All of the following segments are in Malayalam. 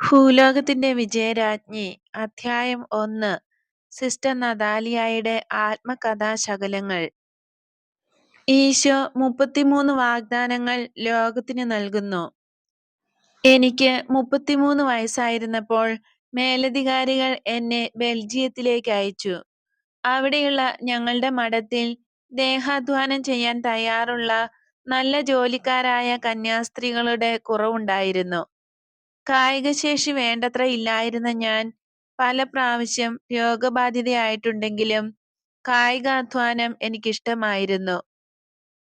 ഭൂലോകത്തിന്റെ വിജയരാജ്ഞി അധ്യായം ഒന്ന് സിസ്റ്റർ നദാലിയായുടെ ആത്മകഥാശകലങ്ങൾ. ഈശോ മുപ്പത്തിമൂന്ന് വാഗ്ദാനങ്ങൾ ലോകത്തിന് നൽകുന്നു. എനിക്ക് മുപ്പത്തിമൂന്ന് വയസ്സായിരുന്നപ്പോൾ മേലധികാരികൾ എന്നെ ബെൽജിയത്തിലേക്ക് അയച്ചു. അവിടെയുള്ള ഞങ്ങളുടെ മഠത്തിൽ ദേഹാധ്വാനം ചെയ്യാൻ തയ്യാറുള്ള നല്ല ജോലിക്കാരായ കന്യാസ്ത്രീകളുടെ കുറവുണ്ടായിരുന്നു. കായികശേഷി വേണ്ടത്ര ഇല്ലായിരുന്ന ഞാൻ പല പ്രാവശ്യം രോഗബാധിതയായിട്ടുണ്ടെങ്കിലും കായികാധ്വാനം എനിക്കിഷ്ടമായിരുന്നു.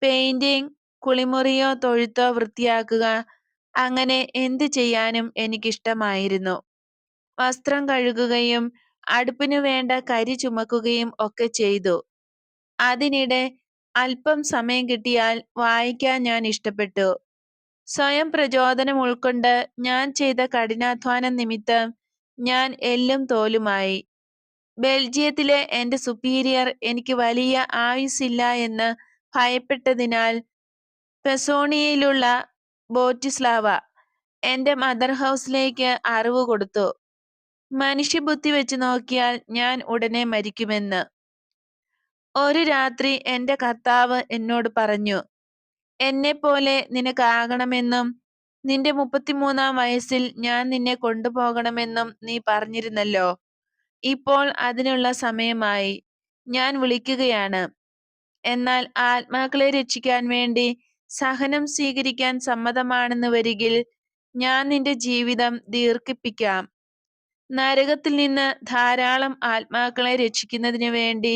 പെയിന്റിംഗ് കുളിമുറിയോ തൊഴുത്തോ വൃത്തിയാക്കുക അങ്ങനെ എന്ത് ചെയ്യാനും എനിക്കിഷ്ടമായിരുന്നു. വസ്ത്രം കഴുകുകയും അടുപ്പിനു വേണ്ട കരി ചുമക്കുകയും ഒക്കെ ചെയ്തു. അതിനിടെ അല്പം സമയം കിട്ടിയാൽ വായിക്കാൻ ഞാൻ ഇഷ്ടപ്പെട്ടു. സ്വയം പ്രചോദനം ഉൾക്കൊണ്ട് ഞാൻ ചെയ്ത കഠിനാധ്വാനം നിമിത്തം ഞാൻ എല്ലും തോലുമായി. ബെൽജിയത്തിലെ എന്റെ സുപ്പീരിയർ എനിക്ക് വലിയ ആയുസ്സില്ല എന്ന് ഭയപ്പെട്ടതിനാൽ പെസോണിയയിലുള്ള ബോറ്റിസ്ലാവ എന്റെ മദർ ഹൗസിലേക്ക് അറിവ് കൊടുത്തു. മനുഷ്യബുദ്ധി വെച്ച് നോക്കിയാൽ ഞാൻ ഉടനെ മരിക്കുമെന്ന്. ഒരു രാത്രി എന്റെ കർത്താവ് എന്നോട് പറഞ്ഞു എന്നെപ്പോലെ നിനക്കാകണമെന്നും നിന്റെ മുപ്പത്തിമൂന്നാം വയസ്സിൽ ഞാൻ നിന്നെ കൊണ്ടുപോകണമെന്നും നീ പറഞ്ഞിരുന്നല്ലോ. ഇപ്പോൾ അതിനുള്ള സമയമായി. ഞാൻ വിളിക്കുകയാണ്. എന്നാൽ ആത്മാക്കളെ രക്ഷിക്കാൻ വേണ്ടി സഹനം സ്വീകരിക്കാൻ സമ്മതമാണെന്ന് വരികിൽ ഞാൻ നിന്റെ ജീവിതം ദീർഘിപ്പിക്കാം. നരകത്തിൽ നിന്ന് ധാരാളം ആത്മാക്കളെ രക്ഷിക്കുന്നതിന് വേണ്ടി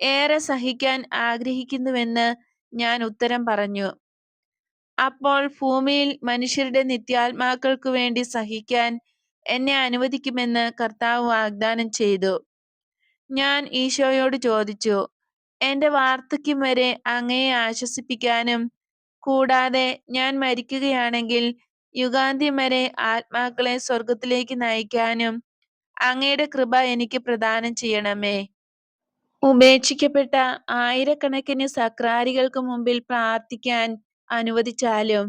ഏറെ സഹിക്കാൻ ആഗ്രഹിക്കുന്നുവെന്ന് ഞാൻ ഉത്തരം പറഞ്ഞു. അപ്പോൾ ഭൂമിയിൽ മനുഷ്യരുടെ നിത്യാത്മാക്കൾക്കു വേണ്ടി സഹിക്കാൻ എന്നെ അനുവദിക്കുമെന്ന് കർത്താവ് വാഗ്ദാനം ചെയ്തു. ഞാൻ ഈശോയോട് ചോദിച്ചു എന്റെ വാർദ്ധക്യം വരെ അങ്ങയെ ആശ്വസിപ്പിക്കാനും കൂടാതെ ഞാൻ മരിക്കുകയാണെങ്കിൽ യുഗാന്ത്യം വരെ ആത്മാക്കളെ സ്വർഗത്തിലേക്ക് നയിക്കാനും അങ്ങയുടെ കൃപ എനിക്ക് പ്രദാനം ചെയ്യണമേ. ഉപേക്ഷിക്കപ്പെട്ട ആയിരക്കണക്കിന് സക്രാരികൾക്ക് മുമ്പിൽ പ്രാർത്ഥിക്കാൻ അനുവദിച്ചാലും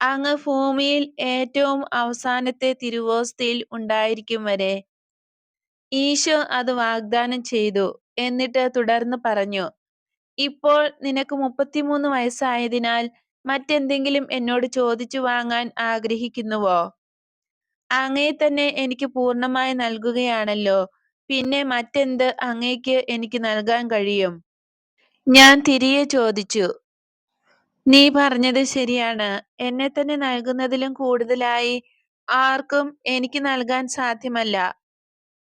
അങ്ങ് ഭൂമിയിൽ ഏറ്റവും അവസാനത്തെ തിരുവോസ്തിയിൽ ഉണ്ടായിരിക്കും വരെ. ഈശോ അത് വാഗ്ദാനം ചെയ്തു എന്നിട്ട് തുടർന്ന് പറഞ്ഞു ഇപ്പോൾ നിനക്ക് മുപ്പത്തിമൂന്ന് വയസ്സായതിനാൽ മറ്റെന്തെങ്കിലും എന്നോട് ചോദിച്ചു വാങ്ങാൻ ആഗ്രഹിക്കുന്നുവോ? അങ്ങയെ തന്നെ എനിക്ക് പൂർണമായി നൽകുകയാണല്ലോ. പിന്നെ മറ്റെന്ത് അങ്ങയ്ക്ക് എനിക്ക് നൽകാൻ കഴിയും? ഞാൻ തിരികെ ചോദിച്ചു. നീ പറഞ്ഞത് ശരിയാണ്. എന്നെ തന്നെ നൽകുന്നതിലും കൂടുതലായി ആർക്കും എനിക്ക് നൽകാൻ സാധ്യമല്ല.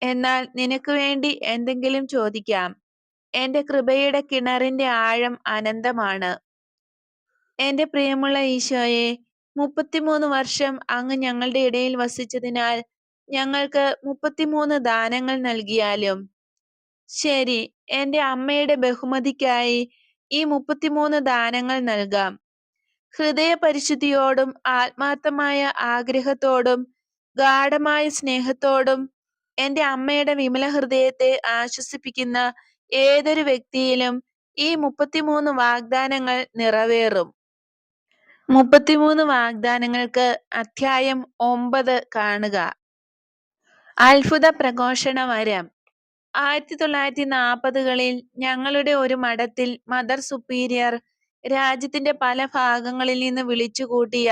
എന്നാൽ നിനക്ക് വേണ്ടി എന്തെങ്കിലും ചോദിക്കാം. എന്റെ കൃപയുടെ കിണറിന്റെ ആഴം അനന്തമാണ്. എന്റെ പ്രിയമുള്ള ഈശോയെ മുപ്പത്തിമൂന്ന് വർഷം അങ്ങ് ഞങ്ങളുടെ ഇടയിൽ വസിച്ചതിനാൽ ഞങ്ങൾക്ക് മുപ്പത്തിമൂന്ന് ദാനങ്ങൾ നൽകിയാലും ശരി എന്റെ അമ്മയുടെ ബഹുമതിക്കായി ഈ മുപ്പത്തിമൂന്ന് ദാനങ്ങൾ നൽകാം. ഹൃദയ പരിശുദ്ധിയോടും ആത്മാർത്ഥമായ ആഗ്രഹത്തോടും ഗാഠമായ സ്നേഹത്തോടും എന്റെ അമ്മയുടെ വിമല ഹൃദയത്തെ ആശ്വസിപ്പിക്കുന്ന ഏതൊരു വ്യക്തിയിലും ഈ മുപ്പത്തിമൂന്ന് വാഗ്ദാനങ്ങൾ നിറവേറും. മുപ്പത്തിമൂന്ന് വാഗ്ദാനങ്ങൾക്ക് അധ്യായം ഒമ്പത് കാണുക. അത്ഭുത പ്രഘോഷണ വരം. ആയിരത്തി തൊള്ളായിരത്തി നാൽപ്പതുകളിൽ ഞങ്ങളുടെ ഒരു മഠത്തിൽ മദർ സുപ്പീരിയർ രാജ്യത്തിന്റെ പല ഭാഗങ്ങളിൽ നിന്ന് വിളിച്ചുകൂട്ടിയ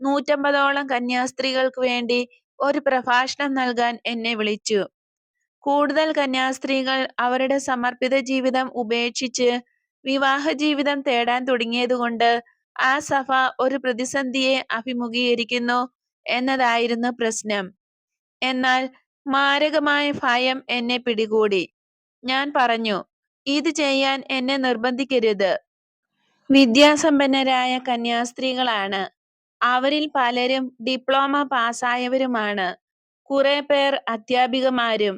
നൂറ്റമ്പതോളം കന്യാസ്ത്രീകൾക്ക് വേണ്ടി ഒരു പ്രഭാഷണം നൽകാൻ എന്നെ വിളിച്ചു. കൂടുതൽ കന്യാസ്ത്രീകൾ അവരുടെ സമർപ്പിത ജീവിതം ഉപേക്ഷിച്ച് വിവാഹ ജീവിതം തേടാൻ തുടങ്ങിയതുകൊണ്ട് ആ സഭ ഒരു പ്രതിസന്ധിയെ അഭിമുഖീകരിക്കുന്നു എന്നതായിരുന്നു പ്രശ്നം. എന്നാൽ മാരകമായ ഭയം എന്നെ പിടികൂടി. ഞാൻ പറഞ്ഞു ഇത് ചെയ്യാൻ എന്നെ നിർബന്ധിക്കരുത്. വിദ്യാസമ്പന്നരായ കന്യാസ്ത്രീകളാണ്. അവരിൽ പലരും ഡിപ്ലോമ പാസ്സായവരുമാണ്. കുറെ പേർ അധ്യാപികമാരും.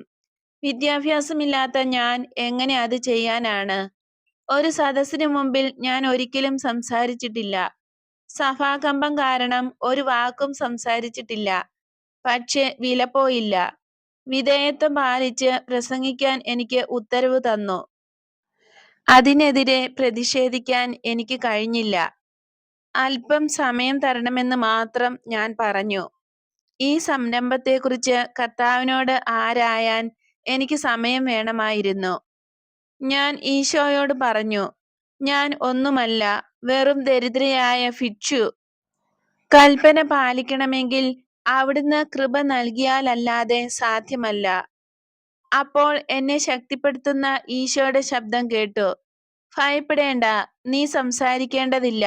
വിദ്യാഭ്യാസമില്ലാത്ത ഞാൻ എങ്ങനെ അത് ചെയ്യാനാണ്? ഒരു സദസ്സിനു മുമ്പിൽ ഞാൻ ഒരിക്കലും സംസാരിച്ചിട്ടില്ല. സഭാകമ്പം കാരണം ഒരു വാക്കും സംസാരിച്ചിട്ടില്ല. പക്ഷെ വിലപ്പോയില്ല. വിധേയത്വം പാലിച്ച് പ്രസംഗിക്കാൻ എനിക്ക് ഉത്തരവ് തന്നു. അതിനെതിരെ പ്രതിഷേധിക്കാൻ എനിക്ക് കഴിഞ്ഞില്ല. അല്പം സമയം തരണമെന്ന് മാത്രം ഞാൻ പറഞ്ഞു. ഈ സംരംഭത്തെക്കുറിച്ച് കർത്താവിനോട് ആരായാൻ എനിക്ക് സമയം വേണമായിരുന്നു. ഞാൻ ഈശോയോട് പറഞ്ഞു ഞാൻ ഒന്നുമല്ല വെറും ദരിദ്രയായ ഭിക്ഷു കൽപ്പന പാലിക്കണമെങ്കിൽ അവിടുന്ന് കൃപ നൽകിയാലല്ലാതെ സാധ്യമല്ല. അപ്പോൾ എന്നെ ശക്തിപ്പെടുത്തുന്ന ഈശോയുടെ ശബ്ദം കേട്ടു. ഭയപ്പെടേണ്ട നീ സംസാരിക്കേണ്ടതില്ല.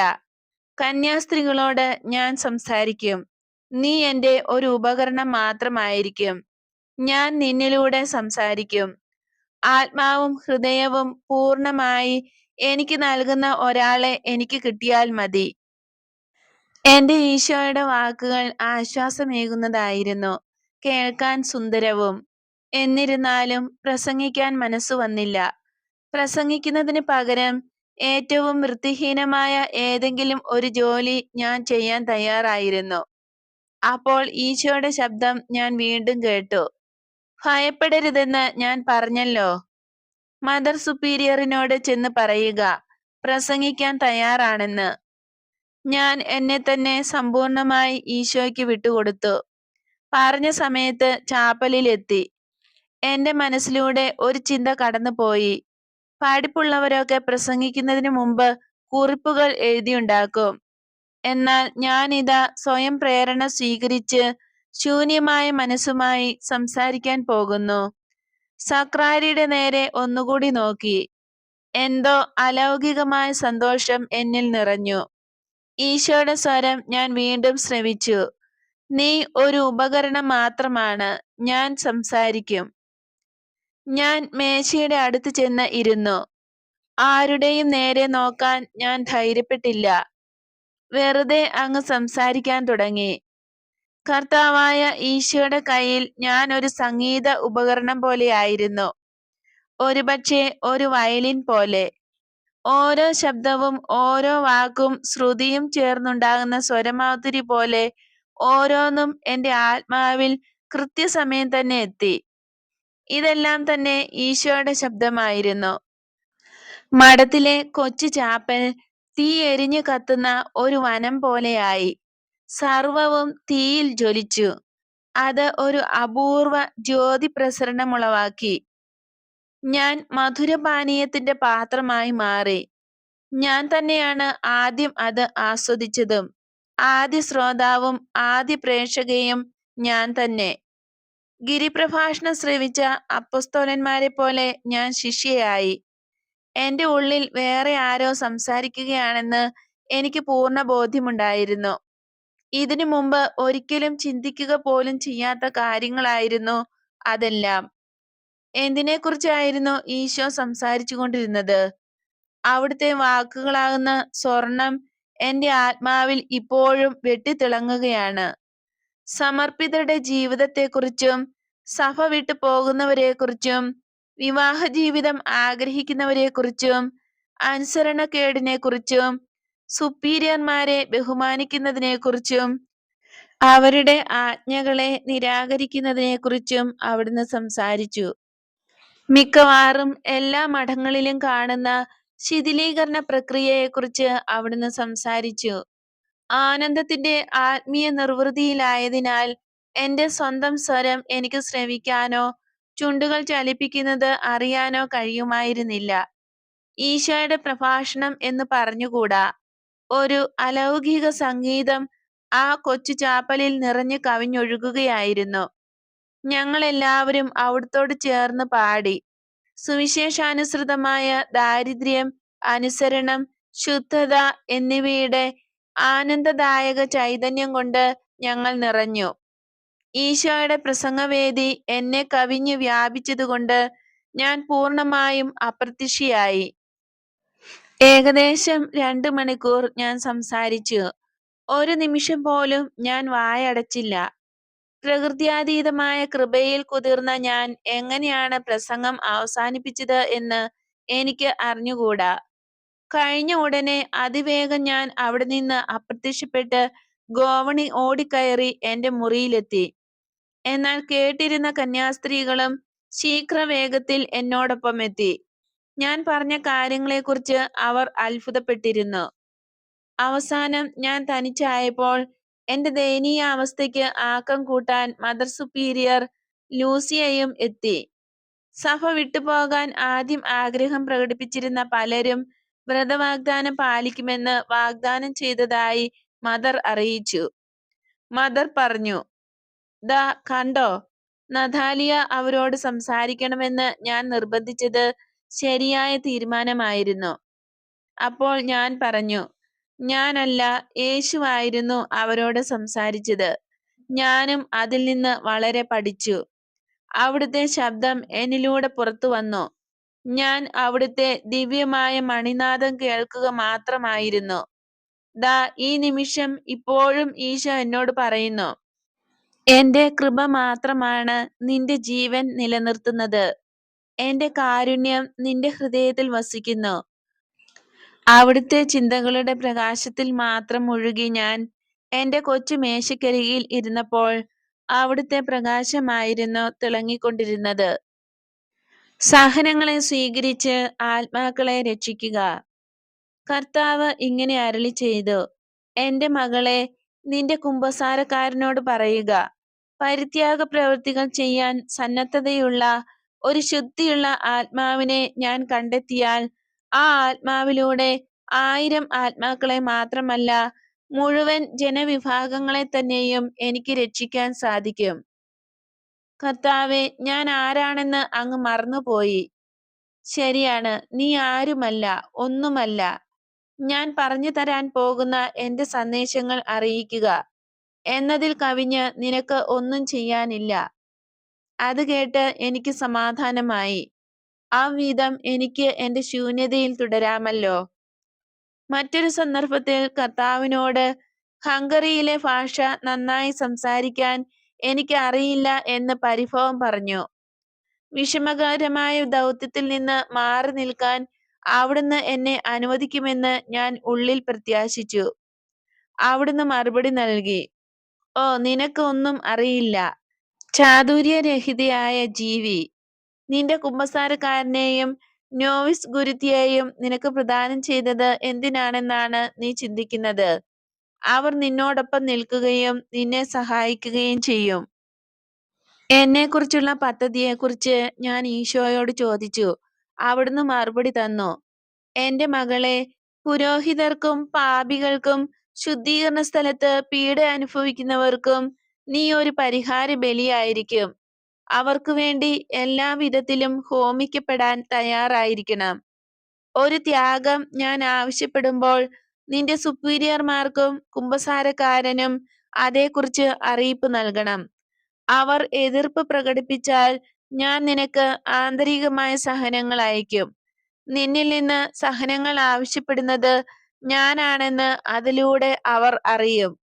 കന്യാസ്ത്രീകളോട് ഞാൻ സംസാരിക്കും. നീ എന്റെ ഒരു ഉപകരണം മാത്രമായിരിക്കും. ഞാൻ നിന്നിലൂടെ സംസാരിക്കും. ആത്മാവും ഹൃദയവും പൂർണമായി എനിക്ക് നൽകുന്ന ഒരാളെ എനിക്ക് കിട്ടിയാൽ മതി. എന്റെ ഈശോയുടെ വാക്കുകൾ ആശ്വാസമേകുന്നതായിരുന്നു. കേൾക്കാൻ സുന്ദരവും എന്നിരുന്നാലും പ്രസംഗിക്കാൻ മനസ്സു വന്നില്ല. പ്രസംഗിക്കുന്നതിന് പകരം ഏറ്റവും വൃത്തിഹീനമായ ഏതെങ്കിലും ഒരു ജോലി ഞാൻ ചെയ്യാൻ തയ്യാറായിരുന്നു. അപ്പോൾ ഈശോയുടെ ശബ്ദം ഞാൻ വീണ്ടും കേട്ടു. ഭയപ്പെടരുതെന്ന് ഞാൻ പറഞ്ഞല്ലോ. മദർ സുപ്പീരിയറിനോട് ചെന്ന് പറയുക പ്രസംഗിക്കാൻ തയ്യാറാണെന്ന്. ഞാൻ എന്നെ തന്നെ സമ്പൂർണമായി ഈശോയ്ക്ക് വിട്ടുകൊടുത്തു. പറഞ്ഞ സമയത്ത് ചാപ്പലിലെത്തി. എന്റെ മനസ്സിലൂടെ ഒരു ചിന്ത കടന്നുപോയി. പഠിപ്പുള്ളവരൊക്കെ പ്രസംഗിക്കുന്നതിന് മുമ്പ് കുറിപ്പുകൾ എഴുതിയുണ്ടാക്കും. എന്നാൽ ഞാനിതാ സ്വയം പ്രേരണ സ്വീകരിച്ച് ശൂന്യമായ മനസ്സുമായി സംസാരിക്കാൻ പോകുന്നു. സക്രാരിയുടെ നേരെ ഒന്നുകൂടി നോക്കി. എന്തോ അലൗകികമായ സന്തോഷം എന്നിൽ നിറഞ്ഞു. ഈശോയുടെ സ്വരം ഞാൻ വീണ്ടും ശ്രവിച്ചു. നീ ഒരു ഉപകരണം മാത്രമാണ് ഞാൻ സംസാരിക്കും. ഞാൻ മേശയുടെ അടുത്ത് ചെന്ന് ഇരുന്നു. ആരുടെയും നേരെ നോക്കാൻ ഞാൻ ധൈര്യപ്പെട്ടില്ല. വെറുതെ അങ്ങ് സംസാരിക്കാൻ തുടങ്ങി. കർത്താവായ ഈശോയുടെ കയ്യിൽ ഞാൻ ഒരു സംഗീത ഉപകരണം പോലെയായിരുന്നു ഒരുപക്ഷെ ഒരു വയലിൻ പോലെ. ഓരോ ശബ്ദവും ഓരോ വാക്കും ശ്രുതിയും ചേർന്നുണ്ടാകുന്ന സ്വരമാധുരി പോലെ ഓരോന്നും എന്റെ ആത്മാവിൽ കൃത്യസമയം തന്നെ എത്തി. ഇതെല്ലാം തന്നെ ഈശോയുടെ ശബ്ദമായിരുന്നു. മഠത്തിലെ കൊച്ചു ചാപ്പൽ തീ എരിഞ്ഞു കത്തുന്ന ഒരു വനം പോലെയായി. സർവവും തീയിൽ ജ്വലിച്ചു. അത് ഒരു അപൂർവ ജ്യോതി പ്രസരണമുളവാക്കി ഞാൻ മധുരപാനീയത്തിന്റെ പാത്രമായി മാറി. ഞാൻ തന്നെയാണ് ആദ്യം അത് ആസ്വദിച്ചതും. ആദ്യ ശ്രോതാവും ആദ്യ പ്രേക്ഷകയും ഞാൻ തന്നെ. ഗിരിപ്രഭാഷണം ശ്രവിച്ച അപ്പസ്തോലന്മാരെ പോലെ ഞാൻ ശിഷ്യയായി. എന്റെ ഉള്ളിൽ വേറെ ആരോ സംസാരിക്കുകയാണെന്ന് എനിക്ക് പൂർണ ബോധ്യമുണ്ടായിരുന്നു. ഇതിനു മുമ്പ് ഒരിക്കലും ചിന്തിക്കുക പോലും ചെയ്യാത്ത കാര്യങ്ങളായിരുന്നു അതെല്ലാം. എന്തിനെക്കുറിച്ചായിരുന്നു ഈശോ സംസാരിച്ചു കൊണ്ടിരുന്നത് അവിടുത്തെ വാക്കുകളാകുന്ന സ്വർണം എന്റെ ആത്മാവിൽ ഇപ്പോഴും വെട്ടിത്തിളങ്ങുകയാണ്. സമർപ്പിതരുടെ ജീവിതത്തെക്കുറിച്ചും സഭ വിട്ടു പോകുന്നവരെക്കുറിച്ചും വിവാഹ ജീവിതം ആഗ്രഹിക്കുന്നവരെക്കുറിച്ചും അനുസരണക്കേടിനെക്കുറിച്ചും സുപ്പീരിയർമാരെ ബഹുമാനിക്കുന്നതിനെക്കുറിച്ചും അവരുടെ ആജ്ഞകളെ നിരാകരിക്കുന്നതിനെക്കുറിച്ചും അവിടുന്ന് സംസാരിച്ചു. മിക്കവാറും എല്ലാ മഠങ്ങളിലും കാണുന്ന ശിഥിലീകരണ പ്രക്രിയയെക്കുറിച്ച് അവിടുന്ന് സംസാരിച്ചു. ആനന്ദത്തിന്റെ ആത്മീയ നിർവൃതിയിലായതിനാൽ എന്റെ സ്വന്തം സ്വരം എനിക്ക് ശ്രവിക്കാനോ ചുണ്ടുകൾ ചലിപ്പിക്കുന്നത് അറിയാനോ കഴിയുമായിരുന്നില്ല. ഈശോയുടെ പ്രഭാഷണം എന്ന് പറഞ്ഞുകൂടാ? ഒരു അലൗകിക സംഗീതം ആ കൊച്ചു ചാപ്പലിൽ നിറഞ്ഞു കവിഞ്ഞൊഴുകുകയായിരുന്നു. ഞങ്ങൾ എല്ലാവരും അവിടുത്തോട് ചേർന്ന് പാടി. സുവിശേഷാനുസൃതമായ ദാരിദ്ര്യം അനുസരണം ശുദ്ധത എന്നിവയുടെ ആനന്ദദായക ചൈതന്യം കൊണ്ട് ഞങ്ങൾ നിറഞ്ഞു. ഈശോയുടെ പ്രസംഗവേദി എന്നെ കവിഞ്ഞു വ്യാപിച്ചതുകൊണ്ട് ഞാൻ പൂർണമായും അപ്രത്യക്ഷയായി. ഏകദേശം രണ്ടു മണിക്കൂർ ഞാൻ സംസാരിച്ചു. ഒരു നിമിഷം പോലും ഞാൻ വായടച്ചില്ല. പ്രകൃത്യാതീതമായ കൃപയിൽ കുതിർന്ന ഞാൻ എങ്ങനെയാണ് പ്രസംഗം അവസാനിപ്പിച്ചത് എന്ന് എനിക്ക് അറിഞ്ഞുകൂടാ. കഴിഞ്ഞ ഉടനെ അതിവേഗം ഞാൻ അവിടെ നിന്ന് അപ്രത്യക്ഷപ്പെട്ട് ഗോവണി ഓടിക്കയറി എന്റെ മുറിയിലെത്തി. എന്നാൽ കേട്ടിരുന്ന കന്യാസ്ത്രീകളും ശീഘ്രവേഗത്തിൽ എന്നോടൊപ്പം എത്തി. ഞാൻ പറഞ്ഞ കാര്യങ്ങളെക്കുറിച്ച് അവർ അത്ഭുതപ്പെട്ടിരുന്നു. അവസാനം ഞാൻ തനിച്ചായപ്പോൾ എന്റെ ദയനീയ അവസ്ഥയ്ക്ക് ആക്കം കൂട്ടാൻ മദർ സുപ്പീരിയർ ലൂസിയയും എത്തി. സഭ വിട്ടുപോകാൻ ആദ്യം ആഗ്രഹം പ്രകടിപ്പിച്ചിരുന്ന പലരും വ്രതവാഗ്ദാനം പാലിക്കുമെന്ന് വാഗ്ദാനം ചെയ്തതായി മദർ അറിയിച്ചു. മദർ പറഞ്ഞു ദ കണ്ടോ നഥാലിയ അവരോട് സംസാരിക്കണമെന്ന് ഞാൻ നിർബന്ധിച്ചത് ശരിയായ തീരുമാനമായിരുന്നു. അപ്പോൾ ഞാൻ പറഞ്ഞു ഞാനല്ല യേശുവായിരുന്നു അവരോട് സംസാരിച്ചത്. ഞാനും അതിൽ നിന്ന് വളരെ പഠിച്ചു. അവിടുത്തെ ശബ്ദം എന്നിലൂടെ പുറത്തു വന്നു. ഞാൻ അവിടുത്തെ ദിവ്യമായ മണിനാഥം കേൾക്കുക മാത്രമായിരുന്നു. ദാ ഈ നിമിഷം ഇപ്പോഴും ഈശോ എന്നോട് പറയുന്നു എന്റെ കൃപ മാത്രമാണ് നിന്റെ ജീവൻ നിലനിർത്തുന്നത്. എന്റെ കാരുണ്യം നിന്റെ ഹൃദയത്തിൽ വസിക്കുന്നു. അവിടുത്തെ ചിന്തകളുടെ പ്രകാശത്തിൽ മാത്രം മുഴുകി ഞാൻ എന്റെ കൊച്ചു മേശക്കരികിൽ ഇരുന്നപ്പോൾ അവിടുത്തെ പ്രകാശമായിരുന്നു തിളങ്ങിക്കൊണ്ടിരുന്നത്. സഹനങ്ങളെ സ്വീകരിച്ച് ആത്മാക്കളെ രക്ഷിക്കുക. കർത്താവ് ഇങ്ങനെ അരളി ചെയ്തു. എന്റെ മകളെ നിന്റെ കുംഭസാരക്കാരനോട് പറയുക. പരിത്യാഗ പ്രവൃത്തികൾ ചെയ്യാൻ സന്നദ്ധതയുള്ള ഒരു ശുദ്ധിയുള്ള ആത്മാവിനെ ഞാൻ കണ്ടെത്തിയാൽ ആ ആത്മാവിലൂടെ ആയിരം ആത്മാക്കളെ മാത്രമല്ല മുഴുവൻ ജനവിഭാഗങ്ങളെ തന്നെയും എനിക്ക് രക്ഷിക്കാൻ സാധിക്കും. കർത്താവെ ഞാൻ ആരാണെന്ന് അങ്ങ് മറന്നുപോയി. ശരിയാണ് നീ ആരുമല്ല ഒന്നുമല്ല. ഞാൻ പറഞ്ഞു തരാൻ പോകുന്ന എന്റെ സന്ദേശങ്ങൾ അറിയിക്കുക. എന്നതിൽ കവിഞ്ഞ് നിനക്ക് ഒന്നും ചെയ്യാനില്ല. അത് കേട്ട് എനിക്ക് സമാധാനമായി. ആ വീതം എനിക്ക് എന്റെ ശൂന്യതയിൽ തുടരാമല്ലോ. മറ്റൊരു സന്ദർഭത്തിൽ കർത്താവിനോട് ഹംഗറിയിലെ ഭാഷ നന്നായി സംസാരിക്കാൻ എനിക്ക് അറിയില്ല എന്ന് പരിഭവം പറഞ്ഞു. വിഷമകരമായ ദൗത്യത്തിൽ നിന്ന് മാറി നിൽക്കാൻ അവിടുന്ന് എന്നെ അനുവദിക്കുമെന്ന് ഞാൻ ഉള്ളിൽ പ്രത്യാശിച്ചു. അവിടുന്ന് മറുപടി നൽകി ഓ നിനക്കൊന്നും അറിയില്ല. ചാതുര്യരഹിതയായ ജീവി നിന്റെ കുമ്പസാരക്കാരനെയും നോവിസ് ഗുരുത്തിയെയും നിനക്ക് പ്രദാനം ചെയ്തത് എന്തിനാണെന്നാണ് നീ ചിന്തിക്കുന്നത്? അവർ നിന്നോടൊപ്പം നിൽക്കുകയും നിന്നെ സഹായിക്കുകയും ചെയ്യും. എന്നെക്കുറിച്ചുള്ള പദ്ധതിയെക്കുറിച്ച് ഞാൻ ഈശോയോട് ചോദിച്ചു. അവിടുന്ന് മറുപടി തന്നു. എന്റെ മകളെ പുരോഹിതർക്കും പാപികൾക്കും ശുദ്ധീകരണ സ്ഥലത്ത് പീഡ അനുഭവിക്കുന്നവർക്കും നീ ഒരു പരിഹാര ബലിയായിരിക്കും. അവർക്ക് വേണ്ടി എല്ലാ വിധത്തിലും ഹോമിക്കപ്പെടാൻ തയ്യാറായിരിക്കണം. ഒരു ത്യാഗം ഞാൻ ആവശ്യപ്പെടുമ്പോൾ നിന്റെ സുപ്പീരിയർമാർക്കും കുമ്പസാരക്കാരനും അതേക്കുറിച്ച് അറിയിപ്പ് നൽകണം. അവർ എതിർപ്പ് പ്രകടിപ്പിച്ചാൽ ഞാൻ നിനക്ക് ആന്തരികമായ സഹനങ്ങൾ അയക്കും നിന്നിൽ നിന്ന് സഹനങ്ങൾ ആവശ്യപ്പെടുന്നത് ഞാനാണെന്ന് അതിലൂടെ അവർ അറിയും.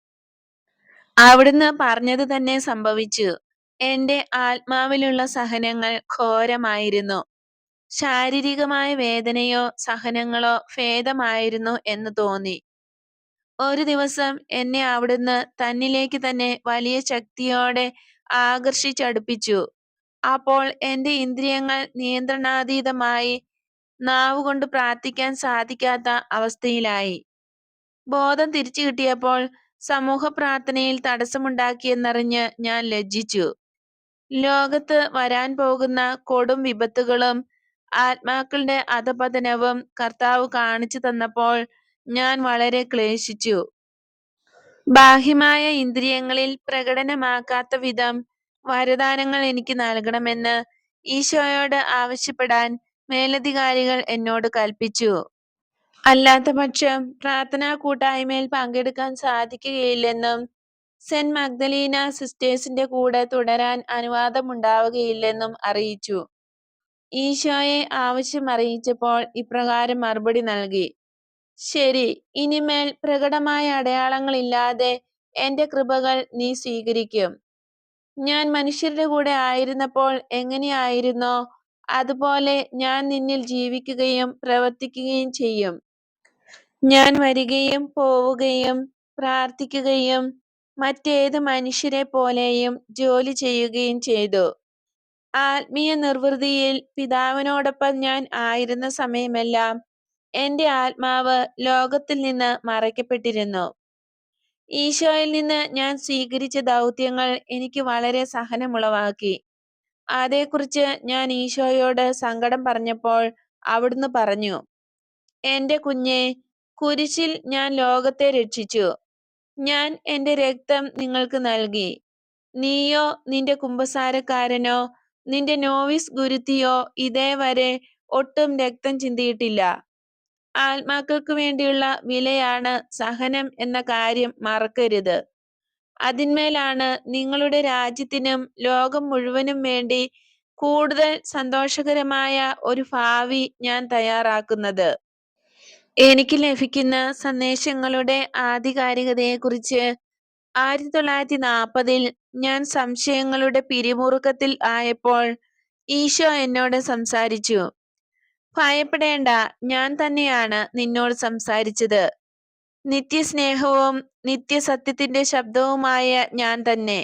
അവിടുന്ന് പറഞ്ഞത് തന്നെ സംഭവിച്ചു. എന്റെ ആത്മാവിലുള്ള സഹനങ്ങൾ ഘോരമായിരുന്നു. ശാരീരികമായ വേദനയോ സഹനങ്ങളോ ഭേദമായിരുന്നു എന്ന് തോന്നി. ഒരു ദിവസം എന്നെ അവിടുന്ന് തന്നിലേക്ക് തന്നെ വലിയ ശക്തിയോടെ ആകർഷിച്ചടുപ്പിച്ചു. അപ്പോൾ എന്റെ ഇന്ദ്രിയങ്ങൾ നിയന്ത്രണാതീതമായി നാവുകൊണ്ട് പ്രാർത്ഥിക്കാൻ സാധിക്കാത്ത അവസ്ഥയിലായി. ബോധം തിരിച്ചു കിട്ടിയപ്പോൾ സമൂഹ പ്രാർത്ഥനയിൽ തടസ്സമുണ്ടാക്കിയെന്നറിഞ്ഞ് ഞാൻ ലജ്ജിച്ചു. ലോകത്ത് വരാൻ പോകുന്ന കൊടും വിപത്തുകളും ആത്മാക്കളുടെ അധപതനവും കർത്താവ് കാണിച്ചു തന്നപ്പോൾ ഞാൻ വളരെ ക്ലേശിച്ചു. ബാഹ്യമായ ഇന്ദ്രിയങ്ങളിൽ പ്രകടനമാക്കാത്ത വിധം വരദാനങ്ങൾ എനിക്ക് നൽകണമെന്ന് ഈശോയോട് ആവശ്യപ്പെടാൻ മേലധികാരികൾ എന്നോട് കൽപ്പിച്ചു. അല്ലാത്തപക്ഷം പ്രാർത്ഥനാ കൂട്ടായ്മയിൽ പങ്കെടുക്കാൻ സാധിക്കുകയില്ലെന്നും സെന്റ് മഗ്ദലീന സിസ്റ്റേഴ്സിന്റെ കൂടെ തുടരാൻ അനുവാദമുണ്ടാവുകയില്ലെന്നും അറിയിച്ചു. ഈശോയെ ആവശ്യം അറിയിച്ചപ്പോൾ ഇപ്രകാരം മറുപടി നൽകി. ശരി ഇനിമേൽ പ്രകടമായ അടയാളങ്ങളില്ലാതെ എന്റെ കൃപകൾ നീ സ്വീകരിക്കും. ഞാൻ മനുഷ്യരുടെ കൂടെ ആയിരുന്നപ്പോൾ എങ്ങനെയായിരുന്നോ അതുപോലെ ഞാൻ നിന്നിൽ ജീവിക്കുകയും പ്രവർത്തിക്കുകയും ചെയ്യും. ഞാൻ വരികയും പോവുകയും പ്രാർത്ഥിക്കുകയും മറ്റേത് മനുഷ്യരെ പോലെയും ജോലി ചെയ്യുകയും ചെയ്തു. ആത്മീയ നിർവൃതിയിൽ പിതാവിനോടൊപ്പം ഞാൻ ആയിരുന്ന സമയമെല്ലാം എന്റെ ആത്മാവ് ലോകത്തിൽ നിന്ന് മറയ്ക്കപ്പെട്ടിരുന്നു. ഈശോയിൽ നിന്ന് ഞാൻ സ്വീകരിച്ച ദൗത്യങ്ങൾ എനിക്ക് വളരെ സഹനമുളവാക്കി. അതേക്കുറിച്ച് ഞാൻ ഈശോയോട് സങ്കടം പറഞ്ഞപ്പോൾ അവിടുന്ന് പറഞ്ഞു എന്റെ കുഞ്ഞെ കുരിശിൽ ഞാൻ ലോകത്തെ രക്ഷിച്ചു. ഞാൻ എന്റെ രക്തം നിങ്ങൾക്ക് നൽകി. നീയോ നിന്റെ കുമ്പസാരക്കാരനോ നിന്റെ നോവിസ് ഗുരുത്തിയോ ഇതേവരെ ഒട്ടും രക്തം ചിന്തിയിട്ടില്ല. ആത്മാക്കൾക്ക് വേണ്ടിയുള്ള വിലയാണ് സഹനം എന്ന കാര്യം മറക്കരുത്. അതിന്മേലാണ് നിങ്ങളുടെ രാജ്യത്തിനും ലോകം മുഴുവനും വേണ്ടി കൂടുതൽ സന്തോഷകരമായ ഒരു ഭാവി ഞാൻ തയ്യാറാക്കുന്നത്. എനിക്ക് ലഭിക്കുന്ന സന്ദേശങ്ങളുടെ ആധികാരികതയെക്കുറിച്ച് ആയിരത്തി തൊള്ളായിരത്തി നാൽപ്പതിൽ ഞാൻ സംശയങ്ങളുടെ പിരിമുറുക്കത്തിൽ ആയപ്പോൾ ഈശോ എന്നോട് സംസാരിച്ചു. ഭയപ്പെടേണ്ട ഞാൻ തന്നെയാണ് നിന്നോട് സംസാരിച്ചത്. നിത്യസ്നേഹവും നിത്യസത്യത്തിന്റെ ശബ്ദവുമായ ഞാൻ തന്നെ.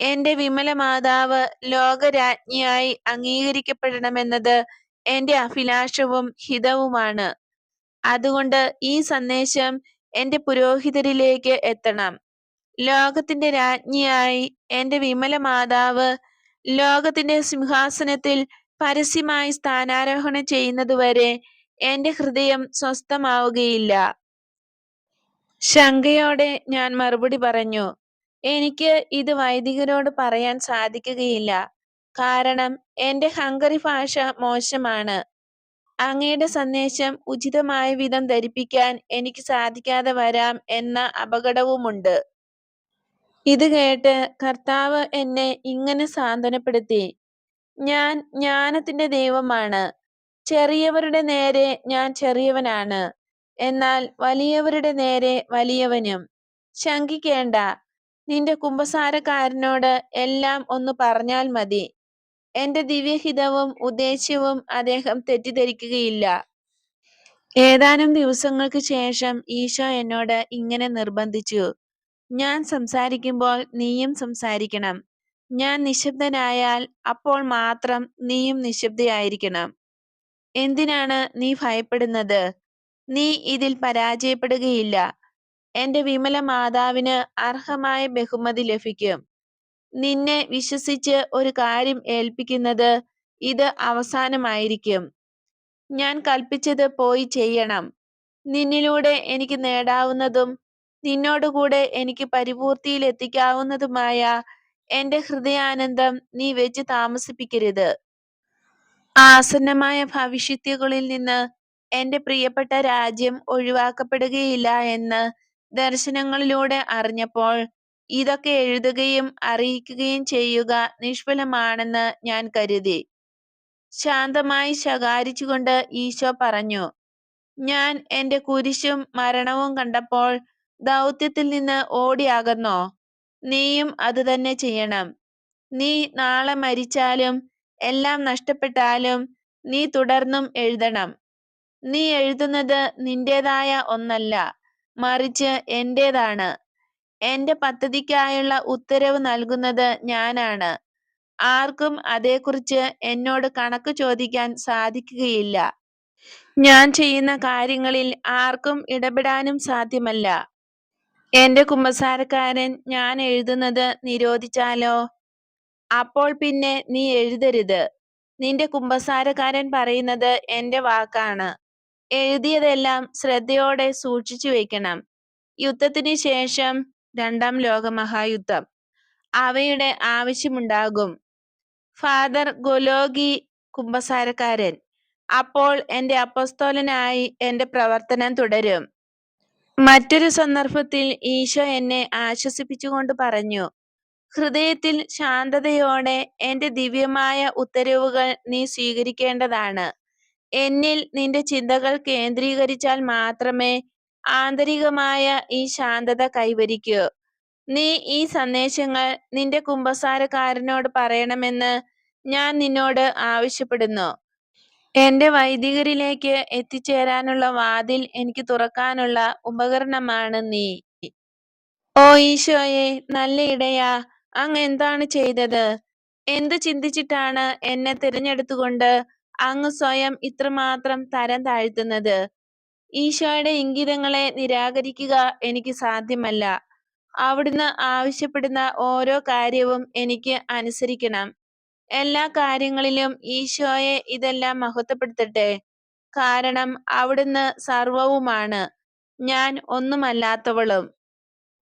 എന്റെ വിമല മാതാവ് ലോകരാജ്ഞിയായി അംഗീകരിക്കപ്പെടണമെന്നത് എന്റെ അഭിലാഷവും ഹിതവുമാണ്. അതുകൊണ്ട് ഈ സന്ദേശം എന്റെ പുരോഹിതരിലേക്ക് എത്തണം. ലോകത്തിന്റെ രാജ്ഞിയായി എന്റെ വിമല മാതാവ് ലോകത്തിന്റെ സിംഹാസനത്തിൽ പരസ്യമായി സ്ഥാനാരോഹണം ചെയ്യുന്നതുവരെ എന്റെ ഹൃദയം സ്വസ്ഥമാവുകയില്ല. ശങ്കയോടെ ഞാൻ മറുപടി പറഞ്ഞു എനിക്ക് ഇത് വൈദികരോട് പറയാൻ സാധിക്കുകയില്ല. കാരണം എന്റെ ഹംഗറി ഭാഷ മോശമാണ്. അങ്ങയുടെ സന്ദേശം ഉചിതമായ വിധം ധരിപ്പിക്കാൻ എനിക്ക് സാധിക്കാതെ വരാം എന്ന അപകടവുമുണ്ട്. ഇത് കേട്ട് കർത്താവ് എന്നെ ഇങ്ങനെ സാന്ത്വനപ്പെടുത്തി. ഞാൻ ജ്ഞാനത്തിന്റെ ദൈവമാണ്. ചെറിയവരുടെ നേരെ ഞാൻ ചെറിയവനാണ്. എന്നാൽ വലിയവരുടെ നേരെ വലിയവനും. ശങ്കിക്കേണ്ട. നിന്റെ കുമ്പസാരക്കാരനോട് എല്ലാം ഒന്ന് പറഞ്ഞാൽ മതി. എന്റെ ദിവ്യഹിതവും ഉദ്ദേശ്യവും അദ്ദേഹം തെറ്റിദ്ധരിക്കുകയില്ല. ഏതാനും ദിവസങ്ങൾക്ക് ശേഷം ഈശോ എന്നോട് ഇങ്ങനെ നിർബന്ധിച്ചു. ഞാൻ സംസാരിക്കുമ്പോൾ നീയും സംസാരിക്കണം. ഞാൻ നിശബ്ദനായാൽ അപ്പോൾ മാത്രം നീയും നിശബ്ദയായിരിക്കണം. എന്തിനാണ് നീ ഭയപ്പെടുന്നത്? നീ ഇതിൽ പരാജയപ്പെടുകയില്ല. എന്റെ വിമല മാതാവിന് അർഹമായ ബഹുമതി ലഭിക്കും. നിന്നെ വിശ്വസിച്ച് ഒരു കാര്യം ഏൽപ്പിക്കുന്നത് ഇത് അവസാനമായിരിക്കും. ഞാൻ കൽപ്പിച്ചത് പോയി ചെയ്യണം. നിന്നിലൂടെ എനിക്ക് നേടാവുന്നതും നിന്നോടുകൂടെ എനിക്ക് പരിപൂർത്തിയിൽ എത്തിക്കാവുന്നതുമായ എന്റെ ഹൃദയാനന്ദം നീ വെച്ച് താമസിപ്പിക്കരുത്. ആസന്നമായ ഭവിഷ്യത്തുകളിൽ നിന്ന് എന്റെ പ്രിയപ്പെട്ട രാജ്യം ഒഴിവാക്കപ്പെടുകയില്ല എന്ന് ദർശനങ്ങളിലൂടെ അറിഞ്ഞപ്പോൾ ഇതൊക്കെ എഴുതുകയും അറിയിക്കുകയും ചെയ്യുക നിഷ്ഫലമാണെന്ന് ഞാൻ കരുതി. ശാന്തമായി ശകാരിച്ചുകൊണ്ട് ഈശോ പറഞ്ഞു ഞാൻ എന്റെ കുരിശും മരണവും കണ്ടപ്പോൾ ദൗത്യത്തിൽ നിന്ന് ഓടി അകന്നോ നീയും അത് തന്നെ ചെയ്യണം. നീ നാളെ മരിച്ചാലും എല്ലാം നഷ്ടപ്പെട്ടാലും നീ തുടർന്നും എഴുതണം. നീ എഴുതുന്നത് നിന്റേതായ ഒന്നല്ല മറിച്ച് എന്റേതാണ് എന്റെ പദ്ധതിക്കായുള്ള ഉത്തരവ് നൽകുന്നത് ഞാനാണ്. ആർക്കും അതേക്കുറിച്ച് എന്നോട് കണക്ക് ചോദിക്കാൻ സാധിക്കുകയില്ല. ഞാൻ ചെയ്യുന്ന കാര്യങ്ങളിൽ ആർക്കും ഇടപെടാനും സാധ്യമല്ല. എന്റെ കുമ്പസാരക്കാരൻ ഞാൻ എഴുതുന്നത് നിരോധിച്ചാലോ? അപ്പോൾ പിന്നെ നീ എഴുതരുത്. നിന്റെ കുമ്പസാരക്കാരൻ പറയുന്നത് എന്റെ വാക്കാണ്. എഴുതിയതെല്ലാം ശ്രദ്ധയോടെ സൂക്ഷിച്ചു വെക്കണം യുദ്ധത്തിന് ശേഷം രണ്ടാം ലോകമഹായുദ്ധം. അവയുടെ ആവശ്യമുണ്ടാകും. ഫാദർ ഗൊലോഗി കുമ്പസാരക്കാരൻ അപ്പോൾ എന്റെ അപ്പസ്തോലനായി എന്റെ പ്രവർത്തനം തുടരും. മറ്റൊരു സന്ദർഭത്തിൽ ഈശോ എന്നെ ആശ്വസിപ്പിച്ചുകൊണ്ട് പറഞ്ഞു ഹൃദയത്തിൽ ശാന്തതയോടെ എന്റെ ദിവ്യമായ ഉത്തരവുകൾ നീ സ്വീകരിക്കേണ്ടതാണ്. എന്നിൽ നിന്റെ ചിന്തകൾ കേന്ദ്രീകരിച്ചാൽ മാത്രമേ ആന്തരികമായ ഈ ശാന്തത കൈവരിക്കൂ. നീ ഈ സന്ദേശങ്ങൾ നിന്റെ കുമ്പസാരക്കാരനോട് പറയണമെന്ന് ഞാൻ നിന്നോട് ആവശ്യപ്പെടുന്നു. എന്റെ വൈദികരിലേക്ക് എത്തിച്ചേരാനുള്ള വാതിൽ എനിക്ക് തുറക്കാനുള്ള ഉപകരണമാണ് നീ. ഓ ഈശോയെ നല്ല ഇടയാ. അങ്ങ് എന്താണ് ചെയ്തത്? എന്ത് ചിന്തിച്ചിട്ടാണ് എന്നെ തിരഞ്ഞെടുത്തുകൊണ്ട് അങ്ങ് സ്വയം ഇത്രമാത്രം തരം താഴ്ത്തുന്നത്? ഈശോയുടെ ഇംഗിതങ്ങളെ നിരാകരിക്കുക എനിക്ക് സാധ്യമല്ല. അവിടുന്ന് ആവശ്യപ്പെടുന്ന ഓരോ കാര്യവും എനിക്ക് അനുസരിക്കണം. എല്ലാ കാര്യങ്ങളിലും ഈശോയെ ഇതെല്ലാം മഹത്വപ്പെടുത്തട്ടെ. കാരണം അവിടുന്ന് സർവവുമാണ് ഞാൻ ഒന്നുമല്ലാത്തവളും.